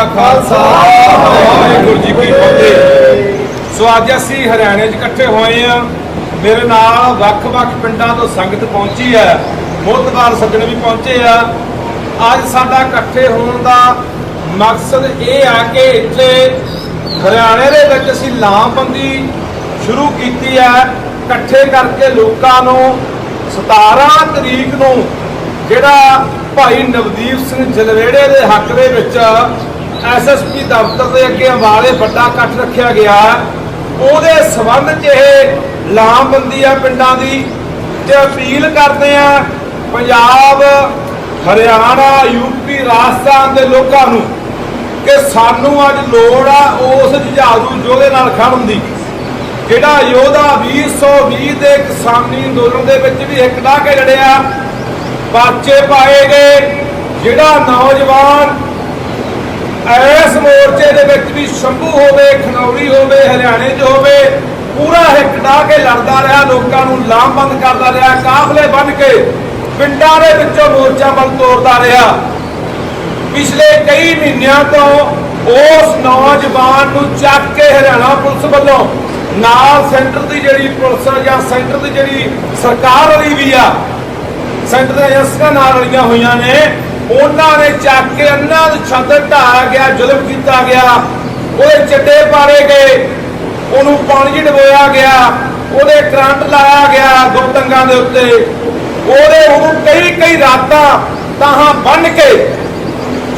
ਕਾ ਖਾਲਸਾ, ਵਾਹਿਗੁਰੂ ਜੀ ਕੀ ਫਤਿਹ। ਸੋ ਅੱਜ ਅਸੀਂ ਹਰਿਆਣੇ 'ਚ ਇਕੱਠੇ ਹੋਏ ਆ ਮੇਰੇ ਨਾਲ ਵੱਖ-ਵੱਖ ਪਿੰਡਾਂ ਤੋਂ ਸੰਗਤ ਪਹੁੰਚੀ ਹੈ। ਮੋਤਬਾਰ ਸੱਜਣ ਵੀ ਪਹੁੰਚੇ ਆ। ਅੱਜ ਸਾਡਾ ਇਕੱਠੇ ਹੋਣ ਦਾ ਮਕਸਦ ਇਹ ਆ ਕਿ ਇੱਥੇ ਹਰਿਆਣੇ ਦੇ ਵਿੱਚ ਅਸੀਂ ਲਾਮਬੰਦੀ ਸ਼ੁਰੂ ਕੀਤੀ ਹੈ। ਇਕੱਠੇ ਕਰਕੇ ਲੋਕਾਂ ਨੂੰ 17 ਤਰੀਕ ਨੂੰ ਜਿਹੜਾ ਭਾਈ ਨਵਦੀਪ ਸਿੰਘ ਜਲਵੇੜੇ ਦੇ ਹੱਕ ਦੇ ਵਿੱਚ ਐਸਐਸਪੀ ਦਫ਼ਤਰ ਦੇ ਅੱਗੇ ਅੰਬਾਲੇ ਵੱਡਾ ਇਕੱਠ ਰੱਖਿਆ ਗਿਆ। ਉਹਦੇ ਸਬੰਧ 'ਚ ਇਹ ਲਾਮਬੰਦੀ ਆ ਪਿੰਡਾਂ ਦੀ ਤੇ ਅਪੀਲ ਕਰਦੇ ਆ ਪੰਜਾਬ, ਹਰਿਆਣਾ ਯੂਪੀ ਰਾਜਸਥਾਨ ਦੇ ਲੋਕਾਂ ਨੂੰ ਕਿ ਸਾਨੂੰ ਅੱਜ ਲੋੜ ਆ ਉਸ ਜੁਝਾਰੂ ਯੋਧੇ ਨਾਲ ਖੜਨ ਦੀ, ਜਿਹੜਾ ਯੋਧਾ 2020 ਦੇ ਕਿਸਾਨੀ ਅੰਦੋਲਨ ਦੇ ਵਿੱਚ ਵੀ ਇੱਕ ਢਾਹ ਕੇ ਲੜਿਆ ਪਰਚੇ ਪਾਏ ਗਏ, ਜਿਹੜਾ ਨੌਜਵਾਨ ਐਸ ਮੋਰਚੇ ਦੇ ਵਿੱਚ ਵੀ ਸ਼ੰਭੂ ਹੋਵੇ, ਖਨੌਰੀ ਹੋਵੇ, ਹਰਿਆਣੇ 'ਚ ਹੋਵੇ, ਪੂਰਾ ਹਿੱਕ ਕੇ ਲੜਦਾ ਰਿਹਾ, ਲੋਕਾਂ ਨੂੰ ਲਾਮਬੰਦ ਕਰਦਾ ਰਿਹਾ, ਕਾਫਲੇ ਬੰਨ ਕੇ ਪਿੰਡਾਂ ਦੇ ਵਿੱਚੋਂ ਮੋਰਚਾ ਵੱਲ ਤੋਰਦਾ ਰਿਹਾ। ਪਿਛਲੇ ਕਈ ਮਹੀਨਿਆਂ ਤੋਂ ਉਸ ਨੌਜਵਾਨ ਨੂੰ ਚੱਕ ਕੇ ਹਰਿਆਣਾ ਪੁਲਿਸ ਵੱਲੋਂ ਨਾਲ ਸੈਂਟਰ ਦੀ ਜਿਹੜੀ ਪੁਲਿਸ ਜਾਂ ਸੈਂਟਰ ਦੀ ਜਿਹੜੀ ਸਰਕਾਰ ਵਾਲੀ ਵੀ ਆ, ਸੈਂਟਰ ਦੇ ਏਜੰਸੀਆਂ ਨਾਲ ਰਲੀਆਂ ਹੋਈਆਂ ਨੇ। ਉਹਨਾਂ ਨੇ ਚੱਕ ਕੇ ਅੰਨਾਂ ਨੂੰ ਛੱਤ ਢਾਇਆ ਗਿਆ, ਜ਼ੁਲਮ ਕੀਤਾ ਗਿਆ। ਉਹਦੇ ਚੱਡੇ ਪਾੜੇ ਗਏ, ਉਹਨੂੰ ਪਾਣੀ 'ਚ ਡਬੋਇਆ ਗਿਆ, ਉਹਦੇ ਕਰੰਟ ਲਾਇਆ ਗਿਆ ਦੋ ਦੇ ਉੱਤੇ। ਉਹਦੇ ਉਹਨੂੰ ਕਈ ਕਈ ਰਾਤਾਂ ਤਾਹਾਂ ਬੰਨ ਕੇ,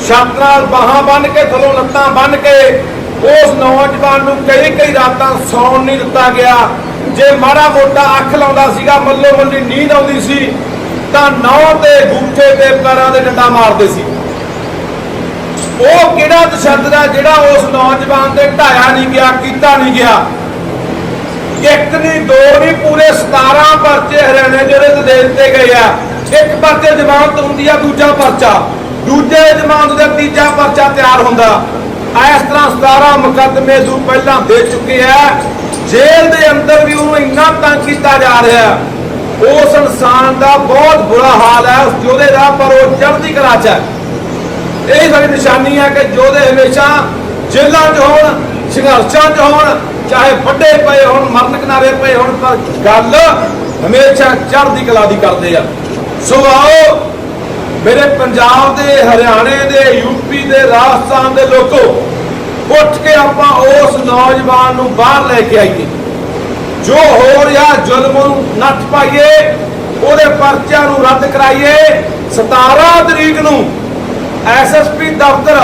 ਛੱਤ ਨਾਲ ਬਾਹਾਂ ਬੰਨ ਕੇ, ਥੱਲੋਂ ਲੱਤਾਂ ਬੰਨ ਕੇ, ਉਸ ਨੌਜਵਾਨ ਨੂੰ ਕਈ ਕਈ ਰਾਤਾਂ ਸੌਣ ਨਹੀਂ ਦਿੱਤਾ ਗਿਆ। ਜੇ ਮਾੜਾ ਮੋਟਾ ਅੱਖ ਲਾਉਂਦਾ ਸੀਗਾ ਮੱਲੋ ਮੱਲੀ ਨੀਂਦ ਆਉਂਦੀ ਸੀ ਤਾਂ ਨੌ ਤੇ ਗੂਠੇ ਤੇ ਪੈਰਾਂ ਦੇ ਡੰਡਾ ਮਾਰਦੇ ਸੀ। ਉਹ ਕਿਹੜਾ ਤਸ਼ੱਦਦ ਆ ਜਿਹੜਾ ਉਸ ਨੌਜਵਾਨ ਤੇ ਢਾਇਆ ਨਹੀਂ ਗਿਆ, ਕੀਤਾ ਨਹੀਂ ਗਿਆ? ਇੱਕ ਨਹੀਂ, ਦੋ ਨਹੀਂ, ਪੂਰੇ 17 ਪਰਚੇ ਹਰਿਆਣੇ ਜਿਹੜੇ ਤੇ ਦੇ ਦਿੱਤੇ ਗਏ ਆ। ਇੱਕ ਪਰਚੇ ਜ਼ਮਾਨਤ ਹੁੰਦੀ ਆ, ਦੂਜਾ ਪਰਚਾ। ਦੂਜੇ ਜ਼ਮਾਨਤ ਦਾ ਤੀਜਾ ਪਰਚਾ ਤਿਆਰ ਹੁੰਦਾ। ਇਸ ਤਰ੍ਹਾਂ 17 ਮੁਕੱਦਮੇ ਤੋਂ ਪਹਿਲਾਂ ਦੇ ਚੁੱਕੇ ਆ। ਜੇਲ੍ਹ ਦੇ ਅੰਦਰ ਵੀ ਉਹਨੂੰ ਇੰਨਾ ਤੰਗ ਕੀਤਾ ਜਾ ਰਿਹਾ। ਉਸ ਇਨਸਾਨ ਦਾ ਬਹੁਤ ਬੁਰਾ ਹਾਲ ਹੈ ਉਸ ਯੋਧੇ ਦਾ ਪਰ ਉਹ ਚੜ੍ਹਦੀ ਕਲਾ 'ਚ ਹੈ। ਇਹ ਸਾਡੀ ਨਿਸ਼ਾਨੀ ਹੈ ਕਿ ਯੋਧੇ ਹਮੇਸ਼ਾ ਜੇਲ੍ਹਾਂ 'ਚ ਹੋਣ ਸੰਘਰਸ਼ਾਂ 'ਚ ਹੋਣ ਚਾਹੇ ਵੱਡੇ ਪਏ ਹੋਣ ਮਰਨ ਕਿਨਾਰੇ ਪਏ ਹੋਣ ਪਰ ਗੱਲ ਹਮੇਸ਼ਾ ਚੜ੍ਹਦੀ ਕਲਾ ਦੀ ਕਰਦੇ ਆ। ਸੋ ਆਓ ਮੇਰੇ ਪੰਜਾਬ ਦੇ ਹਰਿਆਣੇ ਦੇ ਯੂਪੀ ਦੇ ਰਾਜਸਥਾਨ ਦੇ ਲੋਕੋ ਉੱਠ ਕੇ ਆਪਾਂ ਉਸ ਨੌਜਵਾਨ ਨੂੰ ਬਾਹਰ ਲੈ ਕੇ ਆਈਏ। ਜੋ ਹੋ ਰਿਹਾ ਜ਼ੁਲਮ ਨੂੰ ਨੱਥ ਪਾਈਏ, ਉਹਦੇ ਪਰਚਿਆਂ ਨੂੰ ਰੱਦ ਕਰਾਈਏ 17 ਤਰੀਕ ਨੂੰ ਐਸਐਸਪੀ ਦਫ਼ਤਰ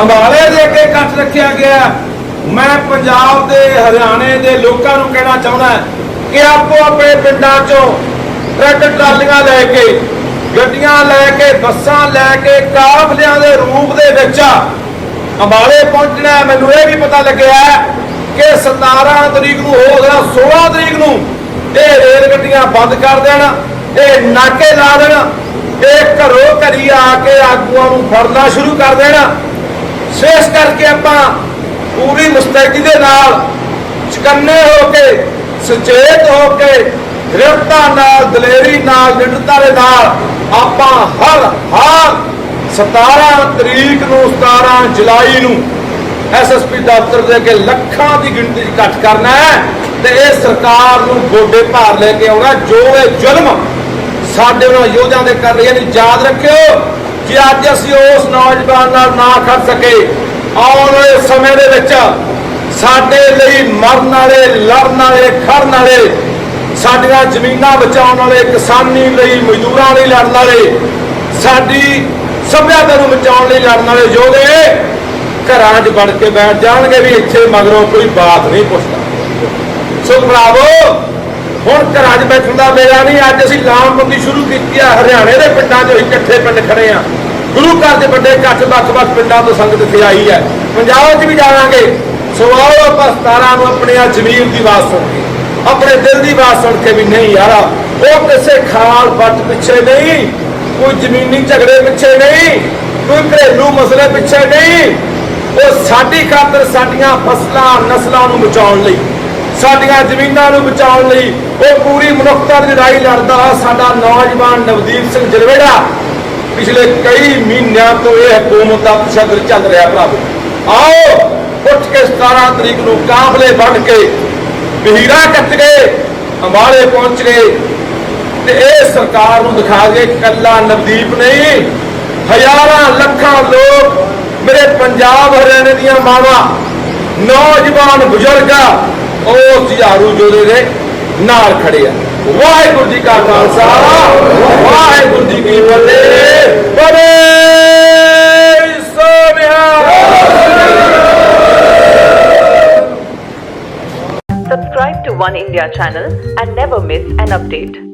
ਅੰਬਾਲੇ ਦੇ ਅੱਗੇ ਇਕੱਠ ਰੱਖਿਆ ਗਿਆ ਮੈਂ ਪੰਜਾਬ ਦੇ, ਹਰਿਆਣੇ ਦੇ ਲੋਕਾਂ ਨੂੰ ਕਹਿਣਾ ਚਾਹੁੰਦਾ ਕਿ ਆਪੋ ਆਪਣੇ ਪਿੰਡਾਂ ਚੋਂ ਟਰੈਕਟਰ ਟਰਾਲੀਆਂ ਲੈ ਕੇ, ਗੱਡੀਆਂ ਲੈ ਕੇ, ਬੱਸਾਂ ਲੈ ਕੇ ਕਾਫਲਿਆਂ ਦੇ ਰੂਪ ਦੇ ਵਿੱਚ ਅੰਬਾਲੇ ਪਹੁੰਚਣਾ ਮੈਨੂੰ ਇਹ ਵੀ ਪਤਾ ਲੱਗਿਆ ਕਿ 17 ਤਰੀਕ ਨੂੰ ਹੋ ਗਿਆ 16 ਤਰੀਕ ਨੂੰ ਇਹ ਰੇਲ ਗੱਡੀਆਂ ਬੰਦ ਕਰ ਦੇਣ, ਇਹ ਨਾਕੇ ਲਾ ਦੇਣ, ਇਹ ਘਰੋਂ ਘਰੀ ਆ ਕੇ ਆਗੂਆਂ ਨੂੰ ਫੜਨਾ ਸ਼ੁਰੂ ਕਰ ਦੇਣਾ। ਸੇਸ ਕਰਕੇ ਆਪਾਂ ਪੂਰੀ ਮੁਸਤੈਦੀ ਦੇ ਨਾਲ ਚਕੰਨੇ ਹੋ ਕੇ, ਸੁਚੇਤ ਹੋ ਕੇ ਗ੍ਰਿਫਤਾ ਨਾਲ, ਦਲੇਰੀ ਨਾਲ, ਨਿਡਰਤਾ ਦੇ ਨਾਲ ਆਪਾਂ ਹਰ ਹਾਲ 17 ਤਰੀਕ ਨੂੰ 17 ਜੁਲਾਈ ਨੂੰ ਐਸਐਸਪੀ ਦਫ਼ਤਰ ਦੇ ਅੱਗੇ ਲੱਖਾਂ ਦੀ ਗਿਣਤੀ 'ਚ ਇਕੱਠ ਕਰਨਾ ਹੈ ਤੇ ਇਹ ਸਰਕਾਰ ਨੂੰ ਗੋਡੇ ਭਾਰ ਲੈ ਕੇ ਆਉਣਾ ਜੋ ਇਹ ਜ਼ੁਲਮ ਸਾਡੇ ਨਾਲ ਯੋਧਿਆਂ ਦੇ ਕਰ ਰਹੀ ਹੈ। ਯਾਦ ਰੱਖਿਓ ਕਿ ਅੱਜ ਅਸੀਂ ਉਸ ਨੌਜਵਾਨ ਨਾਲ ਨਾ ਖੜ ਸਕੇ ਆਉਣ ਵਾਲੇ ਸਮੇਂ ਦੇ ਵਿੱਚ ਸਾਡੇ ਲਈ ਮਰਨ ਵਾਲੇ, ਲੜਨ ਵਾਲੇ, ਖੜਨ ਵਾਲੇ, ਸਾਡੀਆਂ ਜ਼ਮੀਨਾਂ ਬਚਾਉਣ ਵਾਲੇ, ਕਿਸਾਨੀ ਲਈ, ਮਜ਼ਦੂਰਾਂ ਲਈ ਲੜਨ ਵਾਲੇ, ਸਾਡੀ ਸਭਿਆਤਾ ਨੂੰ ਬਚਾਉਣ ਲਈ ਲੜਨ ਵਾਲੇ ਯੋਧੇ ਘਰਾਂ 'ਚ ਵੜ ਕੇ ਬੈਠ ਜਾਣਗੇ ਵੀ ਇੱਥੇ ਮਗਰੋਂ ਕੋਈ ਬਾਤ ਨਹੀਂ ਪੁੱਛਦਾ। ਸੋ ਭਰਾਵੋ ਹੁਣ ਘਰਾਂ 'ਚ ਬੈਠਣ ਦਾ ਵੇਲਾ ਨਹੀਂ, ਅੱਜ ਅਸੀਂ ਲਾਮਬੰਦੀ ਸ਼ੁਰੂ ਕੀਤੀ ਆ, ਹਰਿਆਣੇ ਦੇ ਪਿੰਡਾਂ 'ਚ ਇਕੱਠੇ ਪਿੰਡ ਖੜੇ ਆ। ਗੁਰੂ ਘਰ ਦੇ ਵੱਡੇ ਇਕੱਠ ਵੱਖ-ਵੱਖ ਪਿੰਡਾਂ ਤੋਂ ਸੰਗਤ ਇੱਥੇ ਆਈ ਹੈ। ਪੰਜਾਬ 'ਚ ਵੀ ਜਾਵਾਂਗੇ। ਸੋ ਆਓ ਆਪਾਂ 17 ਨੂੰ ਆਪਣੇ ਆ ਜ਼ਮੀਰ ਦੀ ਆਵਾਜ਼ ਸੁਣ ਕੇ ਆਪਣੇ ਦਿਲ ਦੀ ਆਵਾਜ਼ ਸੁਣ ਕੇ ਵੀ ਨਹੀਂ ਯਾਰ, ਉਹ ਕਿਸੇ ਖਾਲ ਬੱਟ ਪਿੱਛੇ ਨਹੀਂ, ਕੋਈ ਜ਼ਮੀਨੀ ਝਗੜੇ ਪਿੱਛੇ ਨਹੀਂ, ਕੋਈ ਘਰੇਲੂ ਮਸਲੇ ਪਿੱਛੇ ਨਹੀਂ। ਸਾਡੀ ਖਾਤਰ ਸਾਡੀਆਂ ਫਸਲਾਂ, ਨਸਲਾਂ ਨੂੰ ਬਚਾਉਣ ਲਈ, ਸਾਡੀਆਂ ਜ਼ਮੀਨਾਂ ਨੂੰ ਬਚਾਉਣ ਲਈ ਉਹ ਪੂਰੀ ਮਨੁੱਖਤਾ ਦੀ ਲੜਾਈ ਲੜਦਾ ਸਾਡਾ ਨੌਜਵਾਨ ਨਵਦੀਪ ਸਿੰਘ ਜਲਵੇੜਾ ਪਿਛਲੇ ਕਈ ਮਹੀਨਿਆਂ ਤੋਂ ਇਹ ਹਕੂਮਤ ਦਾ ਤਸ਼ੱਦਦ ਚੱਲ ਰਿਹਾ ਭਰਾਵੋ। ਆਓ, ਉੱਠ ਕੇ 17 ਤਰੀਕ ਨੂੰ ਕਾਫਲੇ ਬਣ ਕੇ ਬਹੀਰਾ ਕੱਟ ਗਏ ਅੰਬਾਲੇ ਪਹੁੰਚ ਗਏ ਤੇ ਇਹ ਸਰਕਾਰ ਨੂੰ ਦਿਖਾ ਦੇ ਕੱਲਾ ਨਵਦੀਪ ਨਹੀਂ, ਹਜ਼ਾਰਾਂ ਲੱਖਾਂ ਲੋਕ ਮੇਰੇ ਪੰਜਾਬ ਹਰਿਆਣੇ ਦੀਆਂ ਮਾਵਾਂ ਨੌਜਵਾਨ ਬਜ਼ੁਰਗਾ ਉਹ ਜਿਹਾਰੂ ਜੋੜੇ ਦੇ ਨਾਲ ਖੜੇ ਆ ਵਾਹਿਗੁਰੂ ਜੀ ਕਾ ਖਾਲਸਾ ਵਾਹਿਗੁਰੂ ਜੀ ਕੀ ਫਤਿਹ ਬੜੇ Sonia Subscribe to One India channel and never miss an update.